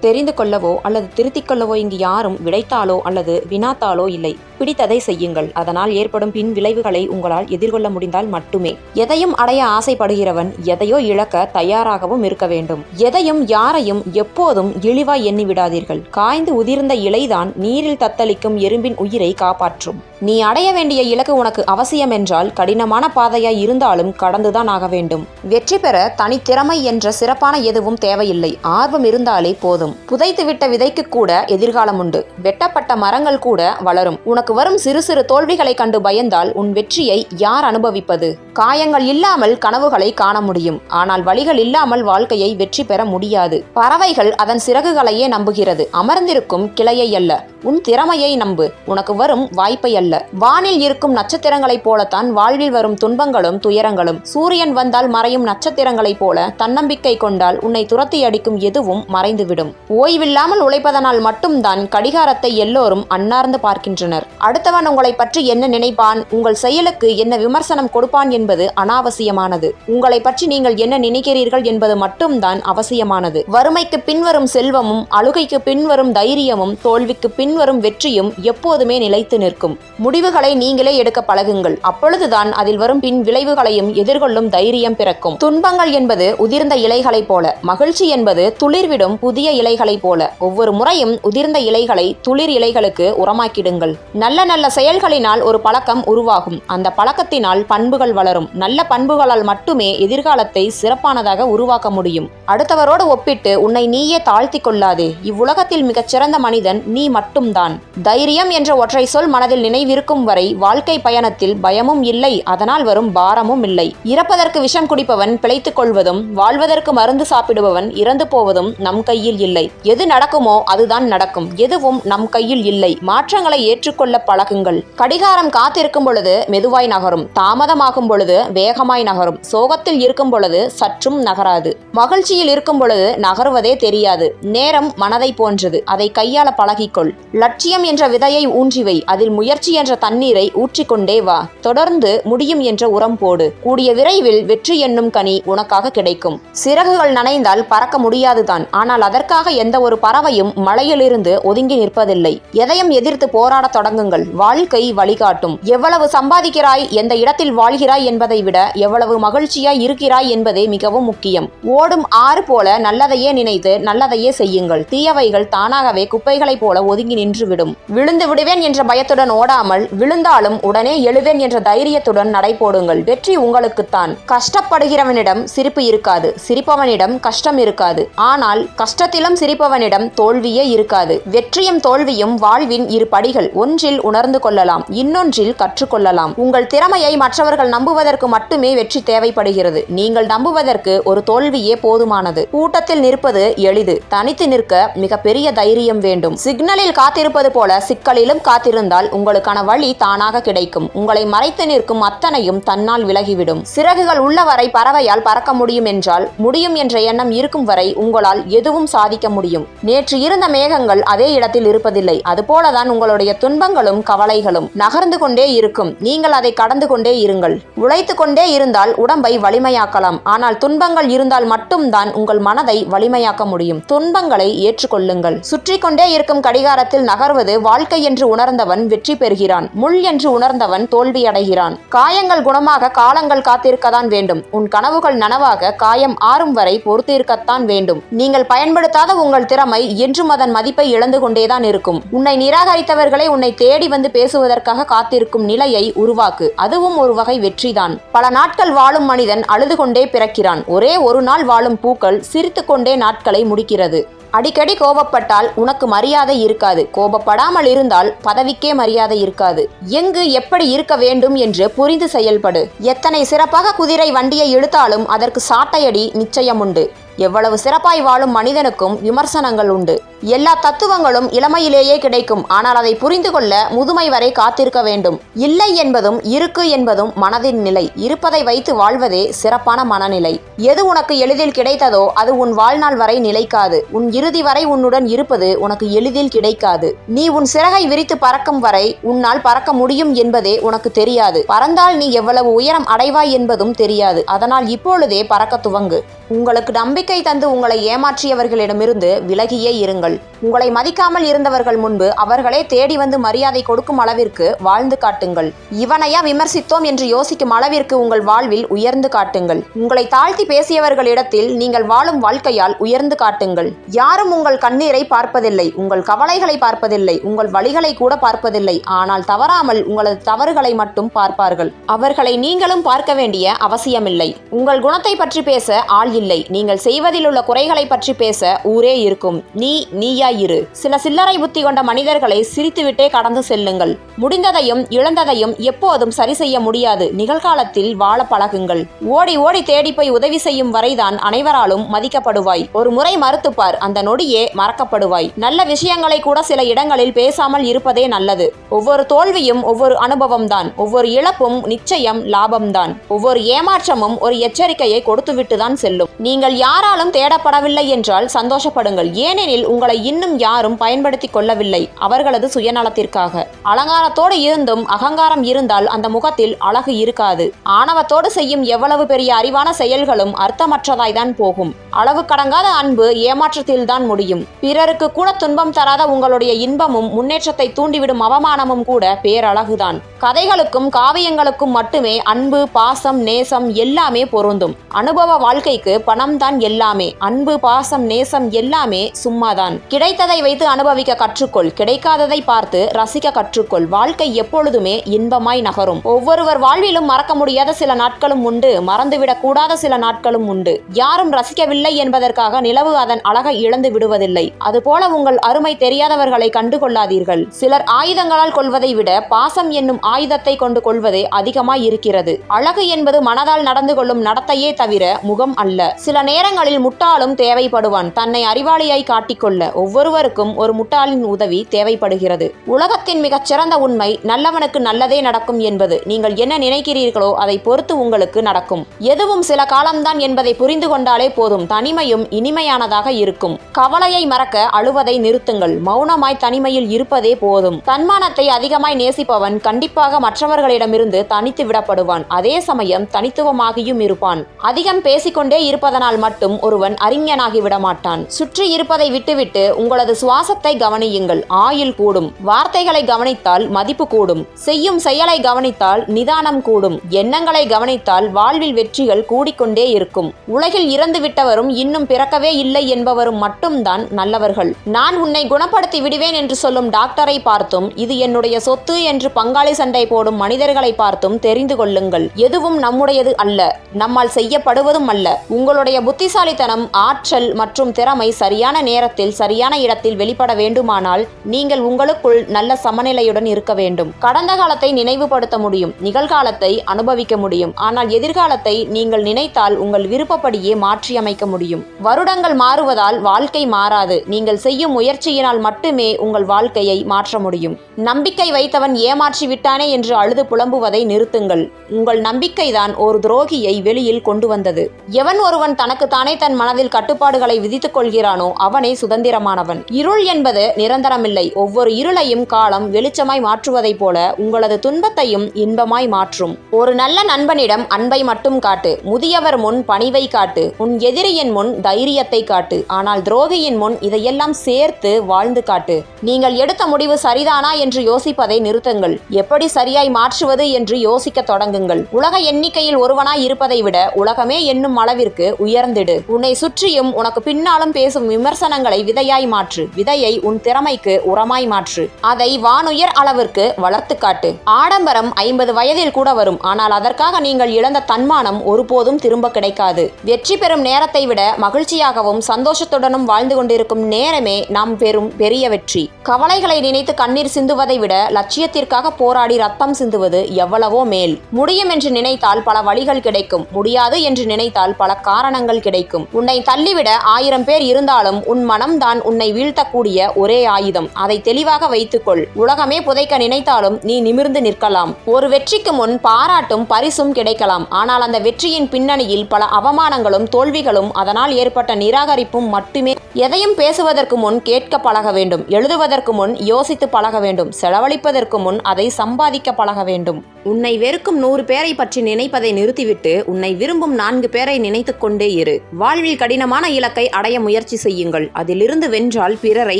தெரிந்து கொள்ளவோ அல்லது திருத்திக் கொள்ளவோ இங்கு யாரும் விடைத்தாலோ அல்லது வினாத்தாலோ இல்லை. பிடித்ததை செய்யுங்கள். அதனால் ஏற்படும் பின் விளைவுகளை உங்களால் எதிர்கொள்ள முடிந்தால் மட்டுமே. எதையும் அடைய ஆசைப்படுகிறவன் எதையோ இழக்க தயாராகவும் இருக்க வேண்டும். எதையும் யாரையும் எப்போதும் இழிவாய் எண்ணி விடாதீர்கள். காய்ந்து உதிர்ந்த இலைதான் நீரில் தத்தளிக்கும் எறும்பின் உயிரை காப்பாற்றும். நீ அடைய வேண்டிய இலக்கு உனக்கு அவசியம் என்றால் கடினமான பாதையாய் இருந்தாலும் கடந்துதான் ஆக வேண்டும். வெற்றி பெற தனித்திறமை என்ற சிறப்பான எதுவும் தேவையில்லை. ஆர்வம் இருந்தாலே போதும். புதைத்துவிட்ட விதைக்கு கூட எதிர்காலம் உண்டு. வெட்டப்பட்ட மரங்கள் கூட வளரும். உனக்கு வரும் சிறு சிறு தோல்விகளை கண்டு பயந்தால் உன் வெற்றியை யார் அனுபவிப்பது? காயங்கள் இல்லாமல் கனவுகளை காண முடியும். ஆனால் வழிகள் இல்லாமல் வாழ்க்கையை வெற்றி பெற முடியாது. பறவைகள் அதன் சிறகுகளையே நம்புகிறது. அமர்ந்திருக்கும் கிளையை அல்ல. உன் திறமையை நம்பு. உனக்கு வரும் வாய்ப்பை அல்ல. வானில் இருக்கும் நட்சத்திரங்களைப் போலத்தான் வாழ்வில் வரும் துன்பங்களும் துயரங்களும். சூரியன் வந்தால் மறையும் நட்சத்திரங்களைப் போல தன்னம்பிக்கை கொண்டால் உன்னை துரத்தி அடிக்கும் எதுவும் மறைந்துவிடும். ஓய்வில்லாமல் உழைப்பதனால் மட்டும்தான் கடிகாரத்தை எல்லோரும் அன்னார்ந்து பார்க்கின்றனர். அடுத்தவன் உங்களை பற்றி என்ன நினைப்பான்? உங்கள் செயலுக்கு என்ன விமர்சனம் கொடுப்பான் என்பது அனாவசியமானது. உங்களை பற்றி நீங்கள் என்ன நினைக்கிறீர்கள் என்பது மட்டும்தான் அவசியமானது. வறுமைக்கு பின்வரும் செல்வமும் அழுகைக்கு பின்வரும் தைரியமும் தோல்விக்கு பின்வரும் வெற்றியும் எப்போதுமே நிலைத்து நிற்கும். முடிவுகளை நீங்களே எடுக்க பழகுங்கள். அப்பொழுதுதான் அதில் வரும் பின் விளைவுகளையும் எதிர்கொள்ளும் தைரியம் பிறக்கும். துன்பங்கள் என்பது உதிர்ந்த இலைகளைப் போல. மகிழ்ச்சி என்பது துளிர்விடும் புதிய இலைகளைப் போல. ஒவ்வொரு முறையும் உதிர்ந்த இலைகளை துளிர் இலைகளுக்கு உரமாக்கிடுங்கள். நல்ல நல்ல செயல்களினால் ஒரு பழக்கம் உருவாகும். அந்த பழக்கத்தினால் பண்புகள் வளரும். நல்ல பண்புகளால் மட்டுமே எதிர்காலத்தை சிறப்பானதாக உருவாக்க முடியும். அடுத்தவரோடு ஒப்பிட்டு உன்னை நீயே தாழ்த்தி கொள்ளாதே. இவ்வுலகத்தில் மிகச் சிறந்த மனிதன் நீ மட்டும்தான். தைரியம் என்ற ஒற்றை சொல் மனதில் நினைவிருக்கும் வரை வாழ்க்கை பயணத்தில் பயமும் இல்லை. அதனால் வரும் பாரமும் இல்லை. இறப்பதற்கு விஷம் குடிப்பவன் பிழைத்துக் கொள்வதும் வாழ்வதற்கு மருந்து சாப்பிடுபவன் இறந்து போவதும் நம் கையில் இல்லை. எது நடக்குமோ அதுதான் நடக்கும். எதுவும் நம் கையில் இல்லை. மாற்றங்களை ஏற்றுக்கொள்ள பழகுங்கள் கடிகாரம் காத்திருக்கும் பொழுது மெதுவாய் நகரும். தாமதமாகும் பொழுது வேகமாய் நகரும். சோகத்தில் இருக்கும் பொழுது சற்றும் நகராது. மகிழ்ச்சியில் இருக்கும் பொழுது நகருவதே தெரியாது. நேரம் மனதை போன்றது. அதை கையாள பழகிக்கொள். லட்சியம் என்ற விதையை ஊன்றிவை அதில் முயற்சி என்ற தண்ணீரை ஊற்றிக்கொண்டே வா. தொடர்ந்து முடியும் என்ற உரம் போடு. கூடிய விரைவில் வெற்றி என்னும் கனி உனக்காக கிடைக்கும். சிறகுகள் நனைந்தால் பறக்க முடியாதுதான் ஆனால் அதற்காக எந்த ஒரு பறவையும் மலையிலிருந்து ஒதுங்கி நிற்பதில்லை. எதையும் எதிர்த்து போராடத் தொடங்குங்கள். வாழ்க்கை வழிகாட்டும். எவ்வளவு சம்பாதிக்கிறாய் எந்த இடத்தில் வாழ்கிறாய் என்பதை விட எவ்வளவு மகிழ்ச்சியாய் இருக்கிறாய் என்பதே மிகவும் முக்கியம். ஓடும் ஆறு போல நல்லதையே நினைத்து நல்லதையே செய்யுங்கள். தீயவைகள் தானாகவே குப்பைகளைப் போல ஒதுங்கி நின்றுவிடும். விழுந்து விடுவேன் என்ற பயத்துடன் ஓடாமல் விழுந்தாலும் உடனே எழுவேன் என்ற தைரியத்துடன் நடைபோடுங்கள் வெற்றி உங்களுக்குத்தான். கஷ்டப்படுகிறவனிடம் சிரிப்பு இருக்காது. சிரிப்பவனிடம் கஷ்டம் இருக்காது. ஆனால் கஷ்டத்திலும் சிரிப்பவனிடம் தோல்வியே இருக்காது. வெற்றியும் தோல்வியும் வாழ்வின் இரு படிகள். ஒன்றில் உணர்ந்து கொள்ளலாம். இன்னொன்றில் கற்றுக்கொள்ளலாம் உங்கள் திறமையை மற்றவர்கள் நம்புவதற்கு மட்டுமே வெற்றி தேவைப்படுகிறது. நீங்கள் நம்புவதற்கு ஒரு தோல்வியே போதுமானது. கூட்டத்தில் நிற்பது எளிது. தனித்து நிற்க மிகப்பெரிய தைரியம் வேண்டும். சிக்னலில் காத்திருப்பது போல சிக்கலிலும் காத்திருந்தால் உங்களுக்கான வழி தானாக கிடைக்கும். உங்களை மறைத்து நிற்கும் அத்தனையும் தன்னால் விலகிவிடும். சிறகுகள் உள்ளவரை பறவையால் பறக்க முடியும் என்றால் முடியும் என்ற எண்ணம் இருக்கும் வரை உங்களால் எதுவும் சாதிக்க முடியும். நேற்று இருந்த மேகங்கள் அதே இடத்தில் இருப்பதில்லை. அதுபோலதான் உங்களுடைய துன்பங்களும் கவலைகளும் நகர்ந்து கொண்டே இருக்கும். நீங்கள் அதை கடந்து கொண்டே இருங்கள். உழைத்து கொண்டே இருந்தால் உடம்பை வலிமையாக்கலாம். ஆனால் துன்பங்கள் இருந்தால் மட்டும்தான் உங்கள் மனதை வலிமையாக்க முடியும். துன்பங்களை ஏற்றுக்கொள்ளுங்கள். சுற்றி கொண்டே இருக்கும் கடிகாரத்தில் நகர்வது வாழ்க்கை என்று உணர்ந்தவன் வெற்றி பெறுகிறான். முள் என்று உணர்ந்தவன் தோல்வியடைகிறான் காயங்கள் குணமாக காலங்கள் காத்திருக்கத்தான் வேண்டும். உன் கனவுகள் நனவாக காயம் ஆறும் வரை பொறுத்திருக்கத்தான் வேண்டும். நீங்கள் பயன்படுத்தாத உங்கள் திறமை என்றும் அதன் மதிப்பை இழந்து கொண்டேதான் இருக்கும். உன்னை நிராகரித்தவர்களே உன்னை தேடி தேடி வந்து பேசுவதற்காக காத்திருக்கும் நிலையை உருவாக்கு. அதுவும் ஒரு வகை வெற்றிதான். பல நாட்கள் வாழும் மனிதன் அழுது கொண்டே பிறக்கிறான். ஒரே ஒரு நாள் வாழும் பூக்கள் சிரித்துக்கொண்டே நாட்களை முடிக்கிறது. அடிக்கடி கோபப்பட்டால் உனக்கு மரியாதை இருக்காது. கோபப்படாமல் இருந்தால் பதவிக்கே மரியாதை இருக்காது. எங்கு எப்படி இருக்க வேண்டும் என்று புரிந்து செயல்படு. எத்தனை சிறப்பாக குதிரை வண்டியை இழுத்தாலும் அதற்கு சாட்டையடி நிச்சயம் உண்டு எவ்வளவு சிறப்பாய் வாழும் மனிதனுக்கும் விமர்சனங்கள் உண்டு. எல்லா தத்துவங்களும் இளமையிலேயே கிடைக்கும். ஆனால் அதை புரிந்து கொள்ள முதுமை வரை காத்திருக்க வேண்டும். இல்லை என்பதும் இருக்கு என்பதும் மனதின் நிலை. இருப்பதை வைத்து வாழ்வதே சிறப்பான மனநிலை. எது உனக்கு எளிதில் கிடைத்ததோ அது உன் வாழ்நாள் வரை நிலைக்காது. உன் இறுதி வரை உன்னுடன் இருப்பது உனக்கு எளிதில் கிடைக்காது. நீ உன் சிறகை விரித்து பறக்கும் வரை உன்னால் பறக்க முடியும் என்பதே உனக்கு தெரியாது. பறந்தால் நீ எவ்வளவு உயரம் அடைவாய் என்பதும் தெரியாது. அதனால் இப்பொழுதே பறக்க துவங்கு. உங்களுக்கு நம்பிக்கை தந்து உங்களை ஏமாற்றியவர்களிடமிருந்து விலகியே இருங்கள். உங்களை மதிக்காமல் இருந்தவர்கள் முன்பு அவர்களே தேடி வந்து மரியாதை கொடுக்கும் அளவிற்கு வாழ்ந்து காட்டுங்கள். இவனையா விமர்சித்தோம் என்று யோசிக்கும் அளவிற்கு உங்கள் வாழ்வில் உயர்ந்து காட்டுங்கள். உங்களை தாழ்த்தி பேசியவர்களிடத்தில் நீங்கள் வாழும் வாழ்க்கையால் உயர்ந்து காட்டுங்கள். யாரும் உங்கள் கண்ணீரை பார்ப்பதில்லை உங்கள் கவலைகளை பார்ப்பதில்லை உங்கள் வழிகளை கூட பார்ப்பதில்லை. ஆனால் தவறாமல் உங்களது தவறுகளை மட்டும் பார்ப்பார்கள். அவர்களை நீங்களும் பார்க்க வேண்டிய அவசியமில்லை. உங்கள் குணத்தை பற்றி பேச ஆள் இல்லை. நீங்கள் செய்வதில் உள்ள குறைகளை பற்றி பேச ஊரே இருக்கும். நீ நீயா இரு. சில சில்லறை புத்தி கொண்ட மனிதர்களை சிரித்துவிட்டே கடந்து செல்லுங்கள். முடிந்ததையும் இழந்ததையும் எப்போதும் சரி செய்ய முடியாது. நிகழ்காலத்தில் வாழ பழகுங்கள். ஓடி ஓடி தேடி போய் உதவி செய்யும் வரைதான் அனைவராலும் மதிக்கப்படுவாய். ஒரு முறை மறுத்துப்பார் அந்த நொடியே மறக்கப்படுவாய். நல்ல விஷயங்களை கூட சில இடங்களில் பேசாமல் இருப்பதே நல்லது. ஒவ்வொரு தோல்வியும் ஒவ்வொரு அனுபவம் தான் ஒவ்வொரு இழப்பும் நிச்சயம் லாபம்தான். ஒவ்வொரு ஏமாற்றமும் ஒரு எச்சரிக்கையை கொடுத்துவிட்டுதான் செல்லும். நீங்கள் யாராலும் தேடப்படவில்லை என்றால் சந்தோஷப்படுங்கள். ஏனெனில் உங்களை இன்னும் யாரும் பயன்படுத்திக் கொள்ளவில்லை அவர்களது சுயநலத்திற்காக. அலங்காரத்தோடு இருந்தும் அகங்காரம் இருந்தால் அந்த முகத்தில் அழகு இருக்காது. ஆணவத்தோடு செய்யும் எவ்வளவு பெரிய அறிவான செயல்களும் அர்த்தமற்றதாய்தான் போகும். அளவு கடங்காத அன்பு ஏமாற்றத்தில் தான் முடியும். பிறருக்கு கூட துன்பம் தராத உங்களுடைய இன்பமும் முன்னேற்றத்தை தூண்டிவிடும் அவமானமும் கூட பேரழகுதான். கதைகளுக்கும் காவியங்களுக்கும் மட்டுமே அன்பு பாசம் நேசம் எல்லாமே பொருந்தும். அனுபவ வாழ்க்கைக்கு பணம் தான் எல்லாமே. அன்பு பாசம் நேசம் எல்லாமே சும்மாதான். கிடைத்ததை வைத்து அனுபவிக்க கற்றுக்கொள். கிடைக்காததை பார்த்து ரசிக்க கற்றுக்கொள். வாழ்க்கை எப்பொழுதுமே இன்பமாய் நகரும். ஒவ்வொருவர் வாழ்விலும் மறக்க முடியாத சில நாட்களும் உண்டு. மறந்துவிடக் கூடாத சில நாட்களும் உண்டு. யாரும் ரசிக்கவில்லை என்பதற்காக நிலவு அதன் அழகை இழந்து விடுவதில்லை. அதுபோல உங்கள் அருமை தெரியாதவர்களை கண்டுகொள்ளாதீர்கள் சிலர் ஆயுதங்களால் கொள்வதை விட பாசம் என்னும் ஆயுதத்தை கொண்டு கொள்வதே அதிகமாய் இருக்கிறது. அழகு என்பது மனதால் நடந்து கொள்ளும் நடத்தையே தவிர முகம் அல்ல. சில நேரங்களில் முட்டாளும் தேவைப்படுவான். தன்னை அறிவாளியாய் காட்டிக்கொள்ள ஒவ்வொருவருக்கும் ஒரு முட்டாளின் உதவி தேவைப்படுகிறது. உலகத்தின் மிகச் சிறந்த உண்மை நல்லவனுக்கு நல்லதே நடக்கும் என்பது. நீங்கள் என்ன நினைக்கிறீர்களோ அதை பொறுத்து உங்களுக்கு நடக்கும். எதுவும் சில காலம்தான் என்பதை புரிந்து கொண்டாலே போதும். தனிமையும் இனிமையானதாக இருக்கும். கவலையை மறக்க அழுவதை நிறுத்துங்கள். மௌனமாய் தனிமையில் இருப்பதே போதும். தன்மானத்தை அதிகமாய் நேசிப்பவன் கண்டிப்பாக மற்றவர்களிடமிருந்து தனித்து விடப்படுவான். அதே சமயம் தனித்துவமாகியும் இருப்பான். அதிகம் பேசிக்கொண்டே இருப்பதனால் மட்டும் ஒருவன் அறிஞனாகி விடமாட்டான். சுற்றி இருப்பதை விட்டுவிட்டு உங்களது சுவாசத்தை கவனியுங்கள். ஆயுள் கூடும். வார்த்தைகளை கவனித்தால் மதிப்பு கூடும். செய்யும் செயலை கவனித்தால் நிதானம் கூடும். எண்ணங்களை கவனித்தால் வாழ்வில் வெற்றிகள் கூடிக்கொண்டே இருக்கும். உலகில் இறந்து விட்டவரும் இன்னும் பிறக்கவே இல்லை என்பவரும் மட்டும்தான் நல்லவர்கள். நான் உன்னை குணப்படுத்தி விடுவேன் என்று சொல்லும் டாக்டரை பார்த்தும் இது என்னுடைய சொத்து என்று பங்காளி சண்டை போடும் மனிதர்களை பார்த்தும் தெரிந்து கொள்ளுங்கள். எதுவும் நம்முடையது அல்ல நம்மால் செய்யப்படுவதும் அல்ல. உங்களுடைய புத்திசாலித்தனம் ஆற்றல் மற்றும் திறமை சரியான நேரத்தில் சரியான இடத்தில் வெளிப்பட வேண்டுமானால் நீங்கள் உங்களுக்குள் நல்ல சமநிலையுடன் இருக்க வேண்டும். கடந்த காலத்தை நினைவுபடுத்த முடியும் நிகழ்காலத்தை அனுபவிக்க முடியும். ஆனால் எதிர்காலத்தை நீங்கள் நினைத்தால் உங்கள் விருப்பப்படியே மாற்றியமைக்க முடியும். வருடங்கள் மாறுவதால் வாழ்க்கை மாறாது. நீங்கள் செய்யும் முயற்சியினால் மட்டுமே உங்கள் வாழ்க்கையை மாற்ற முடியும். நம்பிக்கை வைத்தவன் ஏமாற்றி விட்டானே என்று அழுது புலம்புவதை நிறுத்துங்கள். உங்கள் நம்பிக்கைதான் ஒரு துரோகியை வெளியில் கொண்டு வந்தது. எவன் ஒருவன் தனக்கு தானே தன் மனதில் கட்டுப்பாடுகளை விதித்துக் கொள்கிறானோ அவனே சுதந்திரமானவன். இருள் என்பது நிரந்தரமில்லை. ஒவ்வொரு இருளையும் காலம் வெளிச்சமாய் மாற்றுவதைப் போல உங்களது துன்பத்தையும் இன்பமாய் மாற்றும். ஒரு நல்ல நண்பனிடம் அன்பை மட்டும் காட்டு. முதியவர் முன் பணிவை காட்டு. உன் எதிரியின் முன் தைரியத்தை காட்டு. ஆனால் துரோகியின் முன் இதையெல்லாம் சேர்த்து வாழ்ந்து காட்டு. நீங்கள் எடுத்த முடிவு சரிதானா என்று யோசிப்பதை நிறுத்துங்கள். எப்படி சரியாய் மாற்றுவது என்று யோசிக்க தொடங்குங்கள். உலக எண்ணிக்கையில் ஒருவனாய் இருப்பதை விட உலகமே என்னும் அளவிற்கு உயர்ந்திடு. உன்னை சுற்றியும் உனக்கு பின்னாலும் பேசும் விமர்சனங்களை விதையாய் மாற்று. விதையை உன் திறமைக்கு உரமாய் மாற்று. அதை வானுயர் அளவிற்கு வளர்த்து காட்டு. ஆடம்பரம் ஐம்பது வயதில் கூட வரும். ஆனால் அதற்காக நீங்கள் இழந்த தன்மானம் ஒருபோதும் திரும்ப கிடைக்காது. வெற்றி பெறும் நேரத்தை விட மகிழ்ச்சியாகவும் சந்தோஷத்துடனும் வாழ்ந்து கொண்டிருக்கும் நேரமே நாம் பெறும் பெரிய வெற்றி. கவலைகளை நினைத்து கண்ணீர் சிந்துவதை விட லட்சியத்திற்காக போராடி ரத்தம் சிந்துவது எவ்வளவோ மேல். முடியும் என்று நினைத்தால் பல வழிகள் கிடைக்கும். முடியாது என்று நினைத்தால் பல காரணங்கள் கிடைக்கும். உன்னை தள்ளிவிட ஆயிரம் பேர் இருந்தாலும் உன் மனம்தான் உன்னை வீழ்த்தக்கூடிய ஒரே ஆயுதம். அதை தெளிவாக வைத்துக்கொள். உலகமே புதைக்க நினைத்தாலும் நீ நிமிர்ந்து நிற்கலாம். ஒரு வெற்றிக்கு முன் பாராட்டும் பரிசும் கிடைக்கலாம். ஆனால் அந்த வெற்றியின் பின்னணியில் பல அவமானங்களும் தோல்விகளும் அதனால் ஏற்பட்ட நிராகரிப்பும் மட்டுமே. எதையும் பேசுவதற்கு முன் கேட்க பழக வேண்டும். எழுதுவதற்கு முன் யோசித்து பழக வேண்டும். செலவழிப்பதற்கு முன் அதை சம்பாதிக்க பழக வேண்டும். உன்னை வெறுக்கும் நூறு பேரை பற்றி நினைப்பதை நிறுத்திவிட்டு உன்னை விரும்பும் நான்கு பேரை நினைத்து கொண்டே இரு. வாழ்வில் கடினமான இலக்கை அடைய முயற்சி செய்யுங்கள். அதிலிருந்து வென்றால் பிறரை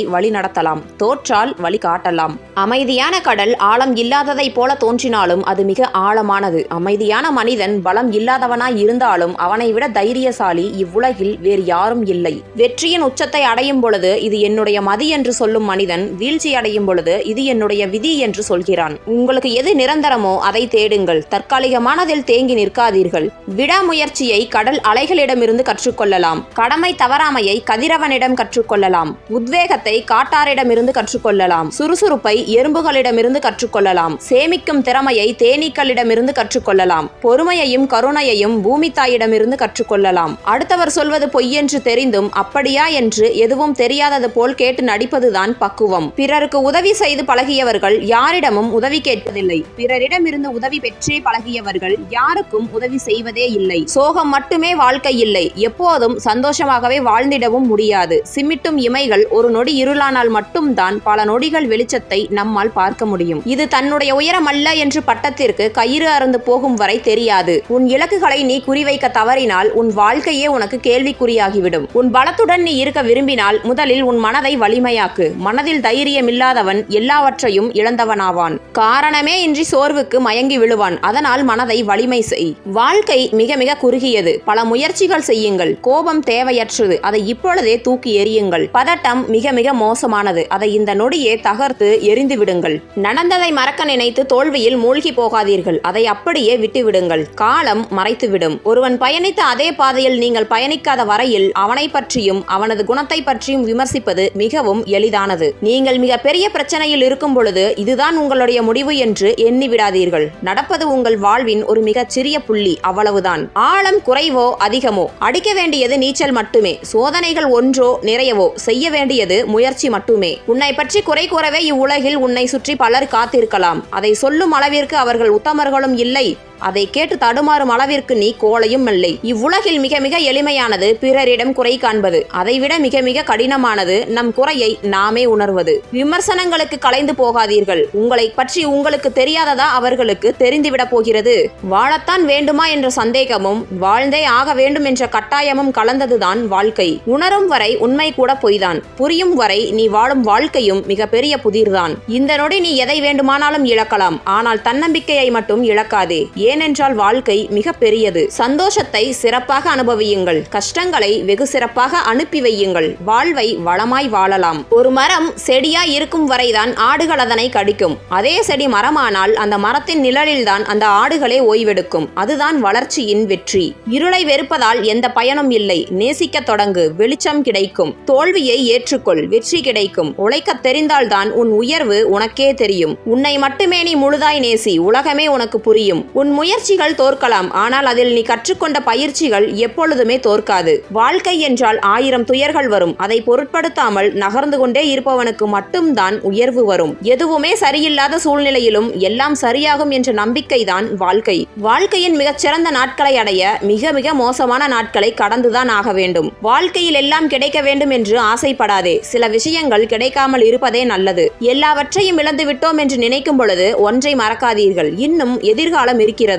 வழி நடத்தலாம். தோற்றால் வழி காட்டலாம். அமைதியான கடல் ஆழம் இல்லாததை போல தோன்றினாலும் அது மிக ஆழமானது. அமைதியான மனிதன் பலம் இல்லாதவனாய் இருந்தாலும் அவனை விட தைரியசாலி இவ்வுலகில் வேறு யாரும் இல்லை. வெற்றியின் உச்சத்தை அடையும் பொழுது இது என்னுடைய மதி என்று சொல்லும் மனிதன் வீழ்ச்சி அடையும் பொழுது இது என்னுடைய விதி என்று சொல்கிறான். உங்களுக்கு எது நிரந்தரமோ அதை தேடுங்கள். தற்காலிகமானதில் தேங்கி நிற்காதீர்கள். விடாமுயற்சியை கடல் அலைகளிடமிருந்து கற்றுக்கொள்ளலாம். கடமை தவறாமையை கதிரவனிடம் கற்றுக்கொள்ளலாம். உத்வேகத்தை காட்டாரிடமிருந்து கற்றுக்கொள்ளலாம். சுறுசுறுப்பை எறும்புகளிடமிருந்து கற்றுக்கொள்ளலாம். சேமிக்கும் திறமையை தேனீக்களிடமிருந்து கற்றுக்கொள்ளலாம். பொறுமையையும் கருணையையும் பூமி தாயிடமிருந்து கற்றுக்கொள்ளலாம். அடுத்தவர் சொல்வது பொய்யென்று தெரிந்தும் அப்படியா என்று எதுவும் தெரியாதது போல் கேட்டு நடிப்பதுதான் பக்குவம். பிறருக்கு உதவி செய்து பழகியவர்கள் யாரிடமும் உதவி கேட்பதில்லை. பிறரிடமிருந்து உதவி பெற்றே பழகியவர்கள் யாருக்கும் உதவி செய்வதே இல்லை. சோகம் மட்டுமே வாழ்க்கை இல்லை. எப்போதும் சந்தோஷமாகவே வாழ்ந்திடவும் முடியாது. சிமிட்டும் இமைகள் ஒரு நொடி இருளானால் மட்டும்தான் பல நொடிகள் வெளிச்சத்தை நம்மால் பார்க்க முடியும். இது தன்னுடைய உயரம் அல்ல என்று பட்டத்திற்கு கயிறு அறந்து போகும் வரை தெரியாது. உன் இலக்குகளை நீ குறிவைக்க தவறினால் உன் வாழ்க்கையே உனக்கு கேள்விக்குறியாகிவிடும். உன் பலத்துடன் நீ இருக்க விரும்பினால் முதலில் உன் மனதை வலிமையாக்கு. மனதில் தைரியமில்லாதவன் எல்லாவற்றையும் இழந்தவனாவான். காரணமே இன்றி சோர்வுக்கு மயங்கி விழுவான். அதனால் மனதை வலிமை செய். வாழ்க்கை மிக மிக குறுகியது. பல முயற்சிகள் செய்யுங்கள். கோபம் தேவையற்றது. அதை இப்பொழுதே தூக்கி எறியுங்கள். பதட்டம் மிக மிக மோசமானது. அதை இந்த நொடியே தகர்த்து எரிந்து விடுங்கள். நடந்ததை மறக்க நினைத்து தோல்வியில் மூழ்கி போகாதீர்கள். அதை அப்படியே விட்டுவிடுங்கள். காலம் மறைத்துவிடும். ஒருவன் பயணித்த அதே பாதையில் நீங்கள் பயணிக்காத வரையில் அவனை பற்றியும் அவனது குணத்தை பற்றியும் விமர்சிப்பது மிகவும் எளிதானது. நீங்கள் மிக பெரிய பிரச்சனையில் இருக்கும் பொழுது இதுதான் உங்களுடைய முடிவு என்று எண்ணி விடாதீர்கள். நடப்பது உங்கள் வாழ்வின் ஒரு மிகச் சிறிய புள்ளி அவ்வளவுதான். ஆழம் குறைவோ அதிகமோ? அடிக்க வேண்டியது நீச்சல் மட்டுமே. சோதனைகள் ஒன்றோ நிறையவோ? செய்ய வேண்டியது முயற்சி மட்டுமே. உன்னை பற்றி குறை கூறவே இவ்வுலகில் உன்னை சுற்றி பலர் காத்திருக்கலாம். அதை சொல்லும் அளவிற்கு அவர்கள் உத்தமர்களும் இல்லை. அதை கேட்டு தடுமாறும் அளவிற்கு நீ கோலையும் இல்லை. இவ்வுலகில் மிக மிக எளிமையானது பிறரிடம் குறை காண்பது. அதைவிட மிக மிக கடினமானது நம் குறையை நாமே உணர்வது. விமர்சனங்களுக்கு கலைந்து போகாதீர்கள். உங்களை பற்றி உங்களுக்கு தெரியாததா அவர்களுக்கு தெரிந்துவிடப் போகிறது. வாழத்தான் வேண்டுமா என்ற சந்தேகமும் வாழ்ந்தே ஆக வேண்டும் என்ற கட்டாயமும் கலந்ததுதான் வாழ்க்கை. உணரும் வரை உண்மை கூட பொய்தான். புரியும் வரை நீ வாழும் வாழ்க்கையும் மிக பெரிய புதிர்தான். இந்த நொடி நீ எதை வேண்டுமானாலும் இழக்கலாம். ஆனால் தன்னம்பிக்கையை மட்டும் இழக்காதே. ஏனென்றால் வாழ்க்கை மிக பெரியது. சந்தோஷத்தை சிறப்பாக அனுபவியுங்கள். கஷ்டங்களை வெகு சிறப்பாக அனுப்பி வையுங்கள். வாழ்வை வளமாய் வாழலாம். ஒரு மரம் செடியாய் இருக்கும் வரைதான் ஆடுகள் அதனை கடிக்கும். அதே செடி மரமானால் அந்த மரத்தின் நிழலில்தான் அந்த ஆடுகளே ஓய்வெடுக்கும். அதுதான் வளர்ச்சியின் வெற்றி. இருளை வெறுப்பதால் எந்த பயனும் இல்லை. நேசிக்க தொடங்கு. வெளிச்சம் கிடைக்கும். தோல்வியை ஏற்றுக்கொள். வெற்றி கிடைக்கும். உழைக்கத் தெரிந்தால்தான் உன் உயர்வு உனக்கே தெரியும். உன்னை மட்டுமே நீ முழுதாய் நேசி. உலகமே உனக்கு புரியும். உன் முயற்சிகள் தோற்கலாம். ஆனால் அதில் நீ கற்றுக்கொண்ட பயிற்சிகள் எப்பொழுதுமே தோற்காது. வாழ்க்கை என்றால் ஆயிரம் துயர்கள் வரும். அதை பொருட்படுத்தாமல் நகர்ந்து கொண்டே இருப்பவனுக்கு மட்டும்தான் உயர்வு வரும். எதுவுமே சரியில்லாத சூழ்நிலையிலும் எல்லாம் சரியாகும் என்ற நம்பிக்கைதான் வாழ்க்கை. வாழ்க்கையின் மிகச்சிறந்த நாட்களை அடைய மிக மிக மோசமான நாட்களை கடந்துதான் ஆக வேண்டும். வாழ்க்கையில் எல்லாம் கிடைக்க வேண்டும் என்று ஆசைப்படாதே. சில விஷயங்கள் கிடைக்காமல் இருப்பதே நல்லது. எல்லாவற்றையும் இழந்து விட்டோம் என்று நினைக்கும் பொழுது ஒன்றை மறக்காதீர்கள். இன்னும் எதிர்காலம் இருக்கிறது.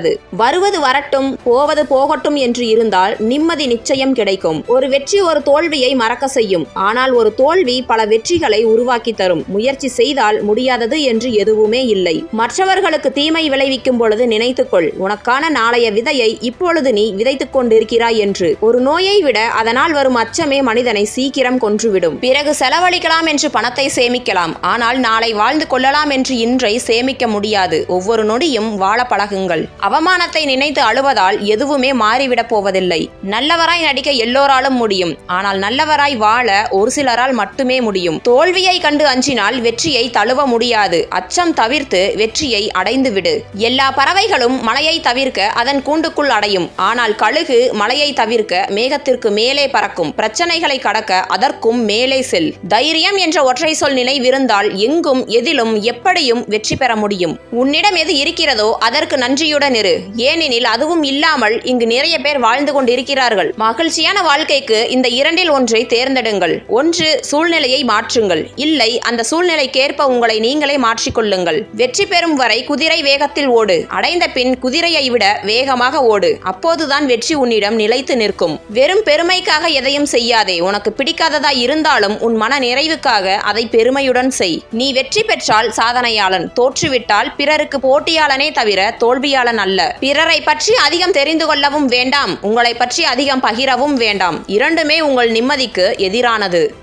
வருவது வரட்டும் போவது போகட்டும் என்று இருந்தால் நிம்மதி நிச்சயம் கிடைக்கும். ஒரு வெற்றி ஒரு தோல்வியை மறக்க செய்யும். ஆனால் ஒரு தோல்வி பல வெற்றிகளை உருவாக்கி தரும். முயற்சி செய்தால் முடியாதது என்று எதுவுமே இல்லை. மற்றவர்களுக்கு தீமை விளைவிக்கும் பொழுது நினைத்துக்கொள். உனக்கான நாளைய விதையை இப்பொழுது நீ விதைத்துக் கொண்டிருக்கிறாய் என்று. ஒரு நோயை விட அதனால் வரும் அச்சமே மனிதனை சீக்கிரம் கொன்றுவிடும். பிறகு செலவழிக்கலாம் என்று பணத்தை சேமிக்கலாம். ஆனால் நாளை வாழ்ந்து கொள்ளலாம் என்று இன்றை சேமிக்க முடியாது. ஒவ்வொரு நொடியும் வாழ பழகுங்கள். அவமானத்தை நினைத்து அழுவதால் எதுவுமே மாறிவிடப் போவதில்லை. நல்லவராய் நடிக்க எல்லோராலும் முடியும். ஆனால் நல்லவராய் வாழ ஒரு சிலரால் மட்டுமே முடியும். தோல்வியை கண்டு அஞ்சினால் வெற்றியை தழுவ முடியாது. அச்சம் தவிர்த்து வெற்றியை அடைந்து விடு. எல்லா பறவைகளும் மலையை தவிர்க்க அதன் கூண்டுக்குள் அடையும். ஆனால் கழுகு மலையை தவிர்க்க மேகத்திற்கு மேலே பறக்கும். பிரச்சனைகளை கடக்க அதற்கும் மேலே செல். தைரியம் என்ற ஒற்றை சொல் நினைவிருந்தால் எங்கும் எதிலும் எப்படியும் வெற்றி பெற முடியும். உன்னிடம் எது இருக்கிறதோ அதற்கு நன்றியுடன் இரு ஏனெனில் அதுவும் இல்லாமல் இங்கு நிறைய பேர் வாழ்ந்து கொண்டிருக்கிறார்கள். மகிழ்ச்சியான வாழ்க்கைக்கு இந்த இரண்டில் ஒன்றை தேர்ந்தெடுங்கள். ஒன்று சூழ்நிலையை மாற்றுங்கள். இல்லை அந்த சூழ்நிலைக்கேற்ப உங்களை நீங்களே மாற்றிக்கொள்ளுங்கள். வெற்றி பெறும் வரை குதிரை வேகத்தில் ஓடு. அடைந்த பின் குதிரையை விட வேகமாக ஓடு. அப்போதுதான் வெற்றி உன்னிடம் நிலைத்து நிற்கும். வெறும் பெருமைக்காக எதையும் செய்யாதே. உனக்கு பிடிக்காததாய் இருந்தாலும் உன் மன நிறைவுக்காக அதை பெருமையுடன் செய். நீ வெற்றி பெற்றால் சாதனையாளன். தோற்றுவிட்டால் பிறருக்கு போட்டியாளனே தவிர தோல்வியாளன் அல்ல பிறரை பற்றி அதிகம் தெரிந்து கொள்ளவும் வேண்டாம். உங்களை பற்றி அதிகம் பகிரவும் வேண்டாம். இரண்டுமே உங்கள் நிம்மதிக்கு எதிரானது.